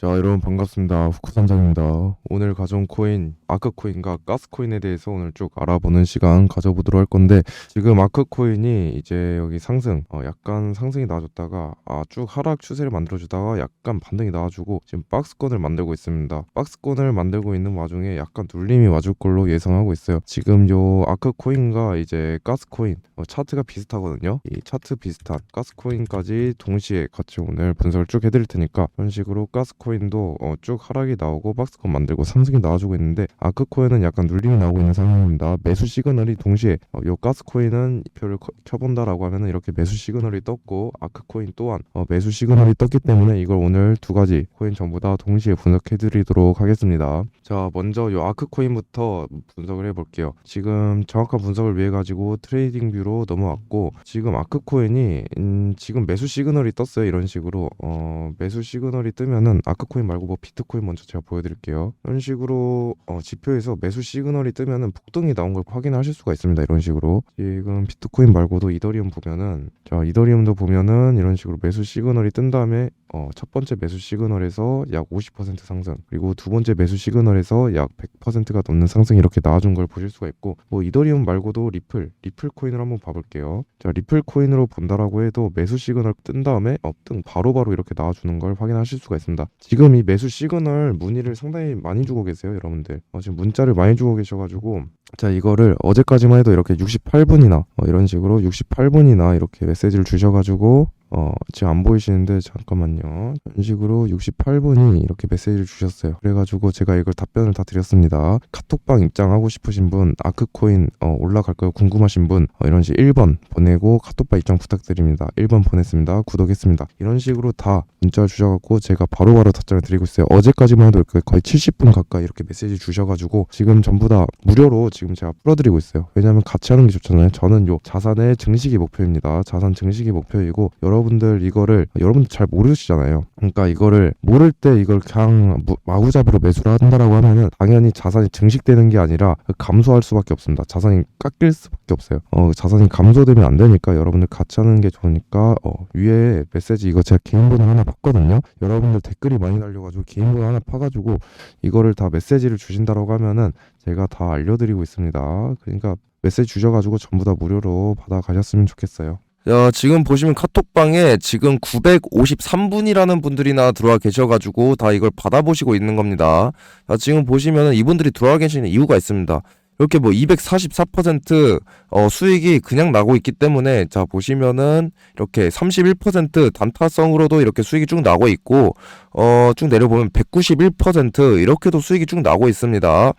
자 여러분 반갑습니다. 후쿠산장입니다. 오늘 가져온 코인 아크코인과 가스코인에 대해서 오늘 쭉 알아보는 시간 가져보도록 할 건데 지금 아크코인이 이제 여기 상승 어, 약간 상승이 나와줬다가 아, 쭉 하락 추세를 만들어주다가 약간 반등이 나와주고 지금 박스권을 만들고 있습니다. 박스권을 만들고 있는 와중에 약간 눌림이 와줄 걸로 예상하고 있어요. 지금 요 아크코인과 이제 가스코인 어, 차트가 비슷하거든요. 이 차트 비슷한 가스코인까지 동시에 같이 오늘 분석을 쭉 해드릴 테니까 이런 식으로 가스코인 도 어, 쭉 하락이 나오고 박스권 만들고 상승이 나와주고 있는데 아크코인은 약간 눌림이 나오고 있는 상황입니다. 매수 시그널이 동시에 어, 요 가스코인은 표를 커- 켜본다라고 하면은 이렇게 매수 시그널이 떴고 아크코인 또한 어, 매수 시그널이 떴기 때문에 이걸 오늘 두 가지 코인 전부 다 동시에 분석해드리도록 하겠습니다. 자 먼저 요 아크코인부터 분석을 해볼게요. 지금 정확한 분석을 위해 가지고 트레이딩 뷰로 넘어왔고 지금 아크코인이 음, 지금 매수 시그널이 떴어요 이런 식으로. 어, 매수 시그널이 뜨면은 아 크코인 말고 뭐 비트코인 먼저 제가 보여드릴게요. 이런 식으로 어, 지표에서 매수 시그널이 뜨면은 폭등이 나온 걸 확인하실 수가 있습니다. 이런 식으로. 지금 비트코인 말고도 이더리움 보면은 자 이더리움도 보면은 이런 식으로 매수 시그널이 뜬 다음에 어, 첫 번째 매수 시그널에서 약 50% 상승 그리고 두 번째 매수 시그널에서 약 100%가 넘는 상승이 이렇게 나와준 걸 보실 수가 있고 뭐 이더리움 말고도 리플 리플 코인을 한번 봐볼게요. 자 리플 코인으로 본다라고 해도 매수 시그널 뜬 다음에 업등 바로바로 이렇게 나와주는 걸 확인하실 수가 있습니다. 지금 이 매수 시그널 문의를 상당히 많이 주고 계세요 여러분들. 어, 지금 문자를 많이 주고 계셔가지고 자 이거를 어제까지만 해도 이렇게 68분이나 어, 이런 식으로 68분이나 이렇게 메시지를 주셔가지고 어 지금 안 보이시는데 잠깐만요. 이런 식으로 68분이 이렇게 메시지를 주셨어요. 그래가지고 제가 이걸 답변을 다 드렸습니다. 카톡방 입장하고 싶으신 분 아크코인 어, 올라갈까요. 궁금하신 분 어, 이런 식 1번 보내고 카톡방 입장 부탁드립니다. 1번 보냈습니다. 구독했습니다. 이런 식으로 다 문자를 주셔갖고 제가 바로바로 답장을 드리고 있어요. 어제까지만 해도 거의 70분 가까이 이렇게 메시지 주셔가지고 지금 전부 다 무료로 지금 제가 풀어드리고 있어요. 왜냐면 같이 하는 게 좋잖아요. 저는 요 자산의 증식이 목표입니다. 자산 증식이 목표이고 여러 분들 이거를 여러분들 잘 모르시잖아요. 그러니까 이거를 모를 때 이걸 그냥 무- 마구잡이로 매수를 한다라고 하면은 당연히 자산이 증식되는 게 아니라 감소할 수밖에 없습니다. 자산이 깎일 수밖에 없어요. 어 자산이 감소되면 안 되니까 여러분들 같이 하는 게 좋으니까 어 위에 메시지 이거 제가 개인 번호 하나 팠거든요. 여러분들 댓글이 많이 달려가지고 개인 번호 하나 파가지고 이거를 다 메시지를 주신다라고 하면은 제가 다 알려드리고 있습니다. 그러니까 메시지 주셔가지고 전부 다 무료로 받아 가셨으면 좋겠어요 야, 지금 보시면 카톡방에 지금 953분이라는 분들이나 들어와 계셔가지고 다 이걸 받아보시고 있는 겁니다. 자, 지금 보시면은 이분들이 들어와 계시는 이유가 있습니다. 이렇게 뭐 244% 어, 수익이 그냥 나고 있기 때문에 자 보시면은 이렇게 31% 단타성으로도 이렇게 수익이 쭉 나고 있고 어쭉 내려보면 191% 이렇게도 수익이 쭉 나고 있습니다.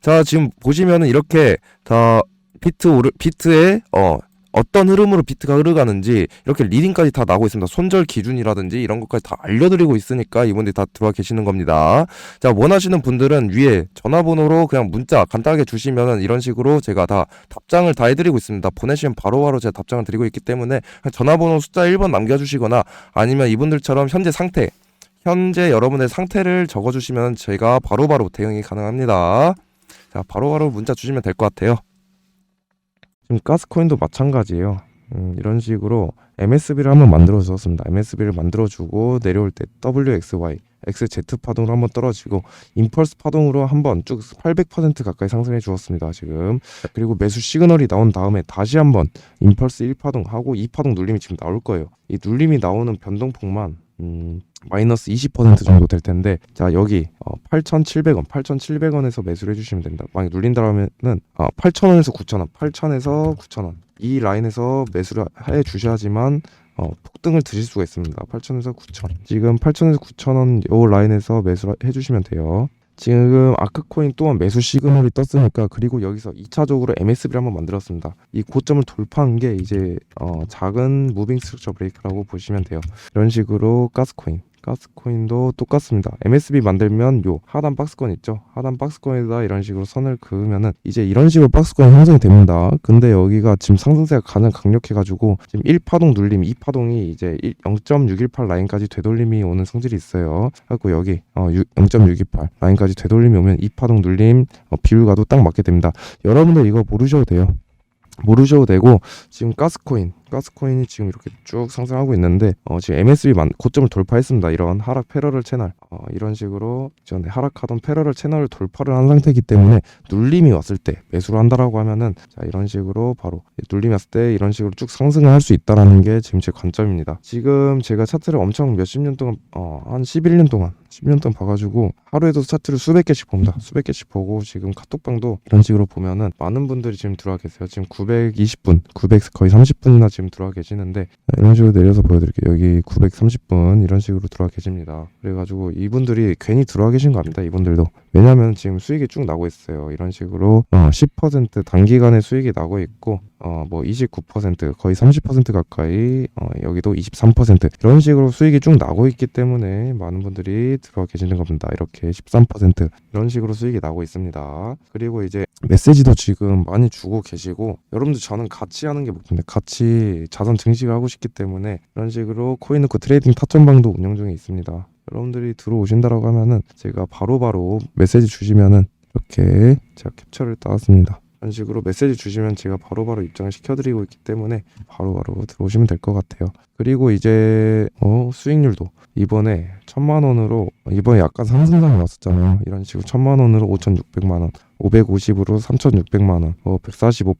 자 지금 보시면은 이렇게 다 비트 오르 비트에 어 어떤 흐름으로 비트가 흐르가는지 이렇게 리딩까지 다 나오고 있습니다. 손절 기준이라든지 이런 것까지 다 알려드리고 있으니까 이분들이 다 들어와 계시는 겁니다. 자 원하시는 분들은 위에 전화번호로 그냥 문자 간단하게 주시면은 이런 식으로 제가 다 답장을 다 해드리고 있습니다. 보내시면 바로바로 제가 답장을 드리고 있기 때문에 전화번호 숫자 1번 남겨주시거나 아니면 이분들처럼 현재 상태 현재 여러분의 상태를 적어주시면 제가 바로바로 대응이 가능합니다. 자 바로바로 문자 주시면 될 것 같아요. 지금 가스코인도 마찬가지예요. 음, 이런 식으로 MSB를 한번 만들어 주었습니다. MSB를 만들어 주고 내려올 때 WXY, XZ 파동으로 한번 떨어지고 임펄스 파동으로 한번 쭉 800% 가까이 상승해 주었습니다. 지금 그리고 매수 시그널이 나온 다음에 다시 한번 임펄스 1파동 하고 2파동 눌림이 지금 나올 거예요. 이 눌림이 나오는 변동폭만 음, 마이너스 20% 정도 될 텐데 자 여기 어, 8,700원, 8,700원에서 매수를 해주시면 됩니다. 만약 눌린다면은 아, 8,000원에서 9,000원, 8,000에서 9,000원 이 라인에서 매수를 해 주셔야지만 어, 폭등을 드실 수가 있습니다. 8,000에서 9,000. 지금 8,000에서 9,000원 요 라인에서 매수를 해주시면 돼요. 지금 아크코인 또한 매수 시그널이 떴으니까 그리고 여기서 2차적으로 MSB를 한번 만들었습니다. 이 고점을 돌파한 게 이제 어, 작은 무빙 스트럭처 브레이크라고 보시면 돼요. 이런 식으로 가스코인 가스코인도 똑같습니다. MSB 만들면 요 하단 박스권 있죠? 하단 박스권에다 이런 식으로 선을 그으면은 이제 이런 식으로 박스권이 형성이 됩니다. 근데 여기가 지금 상승세가 가장 강력해가지고 지금 1파동 눌림, 2파동이 이제 0.618 라인까지 되돌림이 오는 성질이 있어요. 그래갖고 여기 어, 0.628 라인까지 되돌림이 오면 2파동 눌림 어, 비율과도 딱 맞게 됩니다. 여러분들 이거 모르셔도 돼요. 모르셔도 되고 지금 가스코인 가스코인이 지금 이렇게 쭉 상승하고 있는데 어, 지금 MSB 만, 고점을 돌파했습니다. 이런 하락 패러럴 채널 어, 이런 식으로 전에 하락하던 패러럴 채널을 돌파를 한 상태이기 때문에 눌림이 왔을 때 매수를 한다라고 하면은 자 이런 식으로 바로 눌림이 왔을 때 이런 식으로 쭉 상승을 할 수 있다라는 게 지금 제 관점입니다. 지금 제가 차트를 엄청 몇십 년 동안 어, 한 11년 동안 10년 동안 봐가지고 하루에도 차트를 수백 개씩 봅니다. 수백 개씩 보고 지금 카톡방도 이런 식으로 보면은 많은 분들이 지금 들어와 계세요. 지금 920분, 900 거의 30분이나 지금 들어와 계시는데 이런 식으로 내려서 보여드릴게요. 여기 930분 이런 식으로 들어와 계십니다. 그래가지고 이분들이 괜히 들어와 계신 거 아닙니다. 이분들도 왜냐하면 지금 수익이 쭉 나고 있어요. 이런 식으로 어, 10% 단기간에 수익이 나고 있고 어, 뭐 29% 거의 30% 가까이 어, 여기도 23% 이런 식으로 수익이 쭉 나고 있기 때문에 많은 분들이 들어와 계시는 겁니다. 이렇게 13% 이런 식으로 수익이 나고 있습니다. 그리고 이제 메시지도 지금 많이 주고 계시고 여러분들 저는 같이 하는 게 목표인데 같이 자산 증식을 하고 싶기 때문에 이런 식으로 코인노크 트레이딩 타점방도 운영 중에 있습니다. 여러분들이 들어오신다라고 하면은 제가 바로바로 메시지 주시면은 이렇게 제가 캡처를 따왔습니다. 이런 식으로 메시지 주시면 제가 바로바로 입장을 시켜드리고 있기 때문에 바로 바로 들어오시면 될 것 같아요. 그리고 이제 어, 수익률도 이번에 천만 원으로 이번에 약간 상승장이 왔었잖아요. 이런 식으로 천만 원으로 5,600만 원, 550으로 3,600만 원, 뭐 145%,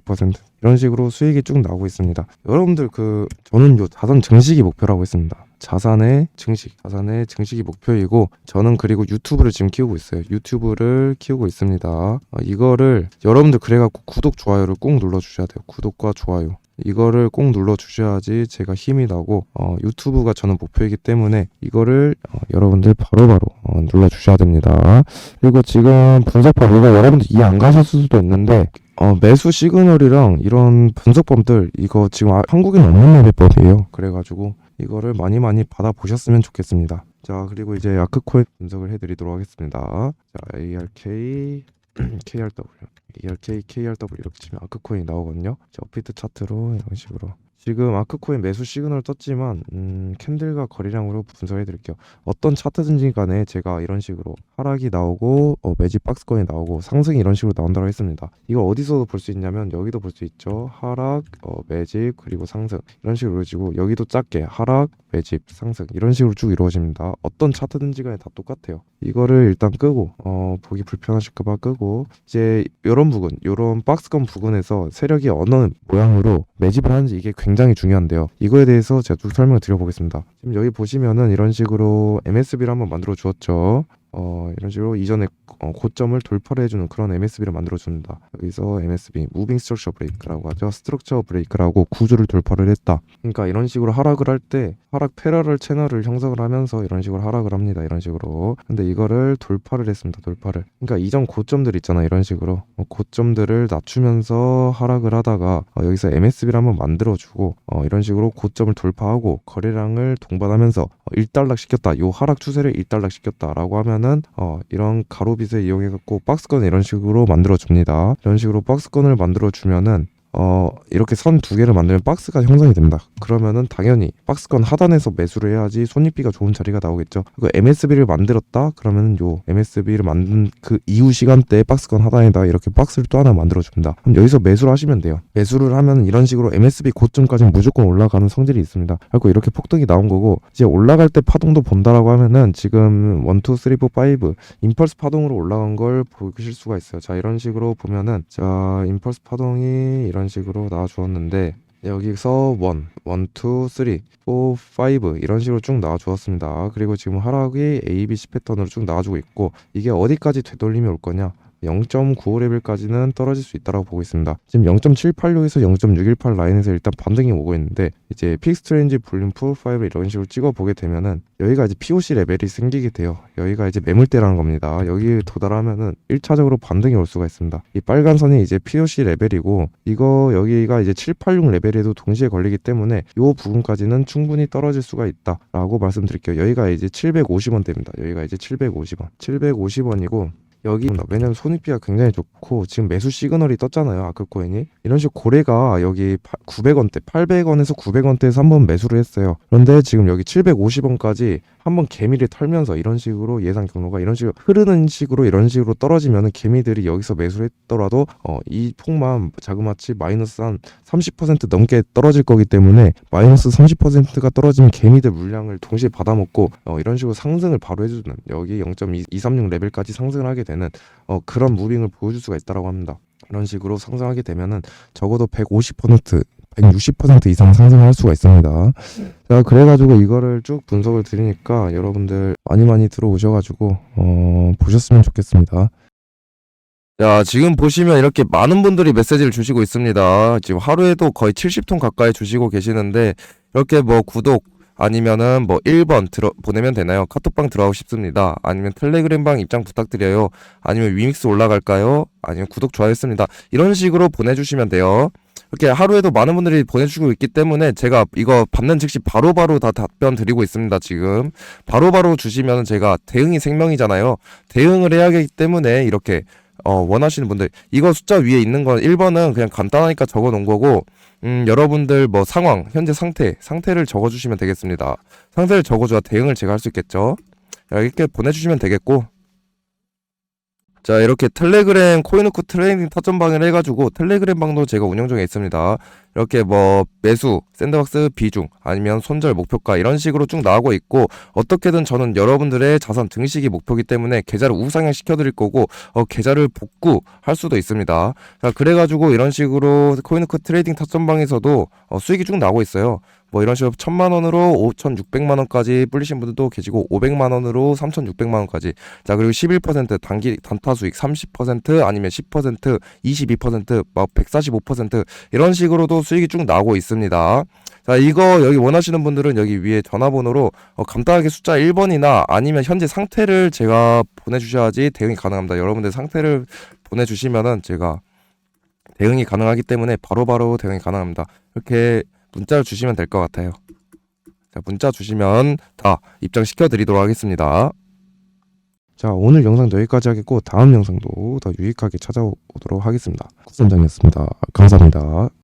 22% 이런 식으로 수익이 쭉 나오고 있습니다. 여러분들 그 저는 요 자산 증식이 목표라고 했습니다. 자산의 증식, 자산의 증식이 목표이고 저는 그리고 유튜브를 지금 키우고 있어요. 유튜브를 키우고 있습니다. 어, 이거를 여러분들 그래갖고 구독 좋아요를 꼭 눌러주셔야 돼요. 구독과 좋아요. 이거를 꼭 눌러 주셔야지 제가 힘이 나고 어, 유튜브가 저는 목표이기 때문에 이거를 어, 여러분들 바로바로 어, 눌러 주셔야 됩니다. 그리고 지금 분석법 이거 여러분들 이해 안 가셨을 수도 있는데 어, 매수 시그널이랑 이런 분석법들 이거 지금 아- 한국에는 없는 매매법이에요. 그래가지고 이거를 많이 많이 받아 보셨으면 좋겠습니다. 자 그리고 이제 아크코인 분석을 해드리도록 하겠습니다. 자 ARK KRW ERK, KRW 이렇게 치면 아크코인이 나오거든요. 자, 업비트 차트로 이런 식으로 지금 아크코인 매수 시그널 떴지만 음, 캔들과 거래량으로 분석해 드릴게요. 어떤 차트든지 간에 제가 이런 식으로 하락이 나오고 어, 매집 박스권이 나오고 상승이 이런 식으로 나온다고 했습니다. 이걸 어디서도 볼 수 있냐면 여기도 볼 수 있죠. 하락, 어, 매집 그리고 상승 이런 식으로 이루어지고 여기도 작게 하락, 매집, 상승 이런 식으로 쭉 이루어집니다. 어떤 차트든지 간에 다 똑같아요. 이거를 일단 끄고 어, 보기 불편하실까봐 끄고 이제 이런 부분, 이런 박스권 부분에서 세력이 어느 모양으로 매집을 하는지 이게 굉장히 중요한데요. 이거에 대해서 제가 쭉 설명을 드려보겠습니다. 지금 여기 보시면은 이런 식으로 MSB를 한번 만들어 주었죠. 어, 이런 식으로 이전에 어, 고점을 돌파를 해주는 그런 MSB를 만들어줍니다. 여기서 MSB, 무빙 스트럭처 브레이크라고 하죠. 스트럭처 브레이크라고 구조를 돌파를 했다. 그러니까 이런 식으로 하락을 할 때 하락 패러럴 채널을 형성을 하면서 이런 식으로 하락을 합니다. 이런 식으로. 근데 이거를 돌파를 했습니다. 돌파를. 그러니까 이전 고점들 있잖아. 이런 식으로 어, 고점들을 낮추면서 하락을 하다가 어, 여기서 MSB를 한번 만들어주고 어, 이런 식으로 고점을 돌파하고 거래량을 동반하면서 어, 일단락 시켰다. 요 하락 추세를 일단락 시켰다라고 하면 은 어, 이런 가로빗을 이용해 갖고 박스권 이런 식으로 만들어 줍니다. 이런 식으로 박스권을 만들어 주면은 어 이렇게 선 두 개를 만들면 박스가 형성이 됩니다. 그러면은 당연히 박스권 하단에서 매수를 해야지 손익비가 좋은 자리가 나오겠죠. 그 MSB를 만들었다 그러면은 요 MSB를 만든 그 이후 시간대에 박스권 하단에다 이렇게 박스를 또 하나 만들어 줍니다. 그럼 여기서 매수를 하시면 돼요. 매수를 하면 이런 식으로 MSB 고점까지 무조건 올라가는 성질이 있습니다. 그리고 이렇게 폭등이 나온 거고 이제 올라갈 때 파동도 본다라고 하면은 지금 1, 2, 3, 4, 5 임펄스 파동으로 올라간 걸 보실 수가 있어요. 자 이런 식으로 보면은 자 임펄스 파동이 이런 식으로 나와 주었는데 여기서 1, 1, 2, 3, 4, 5 이런 식으로 쭉 나와 주었습니다. 그리고 지금 하락이 A, B, C 패턴으로 쭉 나와주고 있고 이게 어디까지 되돌림이 올 거냐? 0.95레벨까지는 떨어질 수 있다고 보고 있습니다. 지금 0.786에서 0.618 라인에서 일단 반등이 오고 있는데 이제 픽스트레인지 볼륨 프로파일을 이런 식으로 찍어 보게 되면은 여기가 이제 POC 레벨이 생기게 돼요. 여기가 이제 매물대라는 겁니다. 여기 도달하면은 1차적으로 반등이 올 수가 있습니다. 이 빨간 선이 이제 POC 레벨이고 이거 여기가 이제 786 레벨에도 동시에 걸리기 때문에 이 부분까지는 충분히 떨어질 수가 있다라고 말씀드릴게요. 여기가 이제 750원대입니다. 여기가 이제 750원. 750원이고 여기 왜냐면 손익비가 굉장히 좋고 지금 매수 시그널이 떴잖아요 아크코인이. 이런 식으로 고래가 여기 900원대 800원에서 900원대에서 한번 매수를 했어요. 그런데 지금 여기 750원까지 한번 개미를 털면서 이런 식으로 예상 경로가 이런 식으로 흐르는 식으로 이런 식으로 떨어지면은 개미들이 여기서 매수를 했더라도 어, 이 폭만 자그마치 마이너스 한 30% 넘게 떨어질 거기 때문에 마이너스 30%가 떨어지면 개미들 물량을 동시에 받아먹고 어, 이런 식으로 상승을 바로 해주는 여기 0.236 레벨까지 상승을 하게 되는 어, 그런 무빙을 보여줄 수가 있다라고 합니다. 이런 식으로 상승하게 되면은 적어도 150% 160% 이상 상승할 수가 있습니다. 자, 그래가지고 이거를 쭉 분석을 드리니까 여러분들 많이 많이 들어오셔가지고 어, 보셨으면 좋겠습니다. 자, 지금 보시면 이렇게 많은 분들이 메시지를 주시고 있습니다. 지금 하루에도 거의 70통 가까이 주시고 계시는데, 이렇게 뭐 구독, 아니면은 뭐 1번 들어, 보내면 되나요? 카톡방 들어가고 싶습니다. 아니면 텔레그램방 입장 부탁드려요. 아니면 위믹스 올라갈까요? 아니면 구독, 좋아요 했습니다. 이런 식으로 보내주시면 돼요. 이렇게 하루에도 많은 분들이 보내주시고 있기 때문에 제가 이거 받는 즉시 바로바로 다 답변 드리고 있습니다, 지금. 바로 바로 주시면 제가 대응이 생명이잖아요. 대응을 해야 하기 때문에 이렇게 어, 원하시는 분들 이거 숫자 위에 있는 건 1번은 그냥 간단하니까 적어 놓은 거고 음, 여러분들 뭐 상황, 현재 상태, 상태를 적어 주시면 되겠습니다. 상태를 적어 줘야 대응을 제가 할 수 있겠죠. 자, 이렇게 보내 주시면 되겠고 자, 이렇게 텔레그램 코인후크 트레이닝 타점방을 해 가지고 텔레그램 방도 제가 운영 중에 있습니다. 이렇게 뭐 매수, 샌드박스 비중, 아니면 손절 목표가 이런 식으로 쭉 나오고 있고 어떻게든 저는 여러분들의 자산 증식이 목표이기 때문에 계좌를 우상향 시켜드릴 거고 어, 계좌를 복구할 수도 있습니다. 자, 그래가지고 이런 식으로 코인크 트레이딩 타점방에서도 어, 수익이 쭉 나오고 있어요. 뭐 이런 식으로 천만 원으로 5,600만 원까지 불리신 분들도 계시고 500만 원으로 3,600만 원까지. 자 그리고 11% 단기 단타 수익 30% 아니면 10% 22%막 145% 이런 식으로도 수익이 쭉 나오고 있습니다. 자 이거 여기 원하시는 분들은 여기 위에 전화번호로 어, 간단하게 숫자 1번이나 아니면 현재 상태를 제가 보내주셔야지 대응이 가능합니다. 여러분들 상태를 보내주시면은 제가 대응이 가능하기 때문에 바로바로 대응이 가능합니다. 이렇게 문자를 주시면 될 것 같아요. 자, 문자 주시면 다 입장시켜 드리도록 하겠습니다. 자, 오늘 영상도 여기까지 하겠고 다음 영상도 더 유익하게 찾아오도록 하겠습니다. 구선장이었습니다. 감사합니다.